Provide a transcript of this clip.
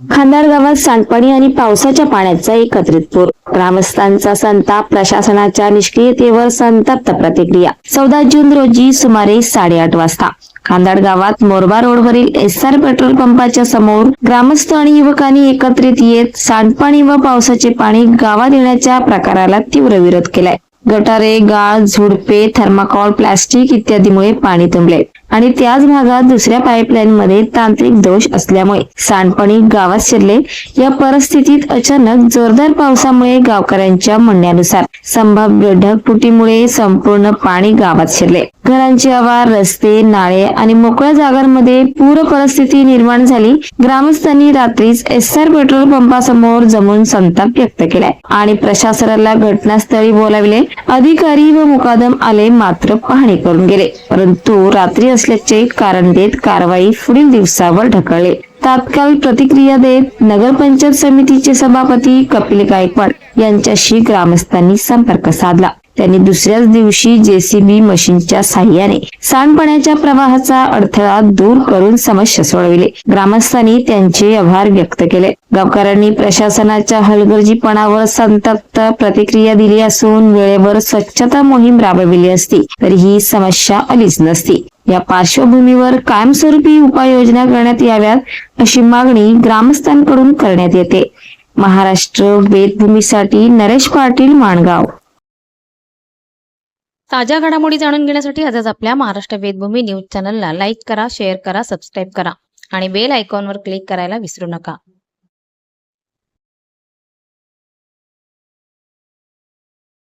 खांदार गावात सांडपाणी आणि पावसाच्या पाण्याचा एकत्रित पूर. ग्रामस्थांचा संताप प्रशासनाच्या निष्क्रियतेवर संतप्त प्रतिक्रिया. चौदा जून रोजी सुमारे साडेआठ वाजता खांदाड गावात मोरबा रोडवरील एस आर पेट्रोल पंपाच्या समोर ग्रामस्थ आणि युवकांनी एकत्रित येत सांडपाणी व पावसाचे पाणी गावात येण्याच्या प्रकाराला तीव्र विरोध केलाय. गटारे गाळ झुडपे थर्माकॉल प्लास्टिक इत्यादीमुळे पाणी तुंबले. आणि त्याच भागात दुसऱ्या पाईपलाईन मध्ये तांत्रिक दोष असल्यामुळे सांडपाणी गावात शिरले. या परिस्थितीत अचानक जोरदार पावसामुळे गावकऱ्यांच्या म्हणण्यानुसार संभाव्य ढगफुटीमुळे संपूर्ण पाणी गावात शिरले. घरांचे आवार रस्ते नाळे आणि मोकळ्या जागांमध्ये पूर परिस्थिती निर्माण झाली. ग्रामस्थांनी रात्रीच एस आर पेट्रोल पंपासमोर जमून संताप व्यक्त केलाय आणि प्रशासनाला घटनास्थळी बोलाविले. अधिकारी व मुकादम आले मात्र पाहणी करून गेले. परंतु रात्री असल्याचे कारण देत कारवाई पुढील दिवसावर ढकलले. तात्काळ प्रतिक्रिया देत नगरपंचायत समितीचे सभापती कपिल गायकवाड यांच्याशी ग्रामस्थांनी संपर्क साधला. त्यांनी दुसऱ्याच दिवशी जेसीबी मशीनच्या साह्याने सांडपाण्याच्या प्रवाहाचा अडथळा दूर करून समस्या सोडविले. ग्रामस्थांनी त्यांचे आभार व्यक्त केले. गावकऱ्यांनी प्रशासनाच्या हलगर्जीपणावर संतप्त प्रतिक्रिया दिली असून वेळेवर स्वच्छता मोहीम राबविली असती तर ही समस्या आलीच नसती. या पार्श्वभूमीवर कायमस्वरूपी उपाययोजना करण्यात याव्यात अशी मागणी ग्रामस्थांकडून करण्यात येते. महाराष्ट्र वेदभूमीसाठी नरेश पाटील माणगाव. ताज्या घडामोडी जाणून घेण्यासाठी आजच आपल्या महाराष्ट्र वेदभूमी न्यूज चॅनलला लाईक करा शेअर करा सबस्क्राईब करा आणि बेल आयकॉनवर क्लिक करायला विसरू नका.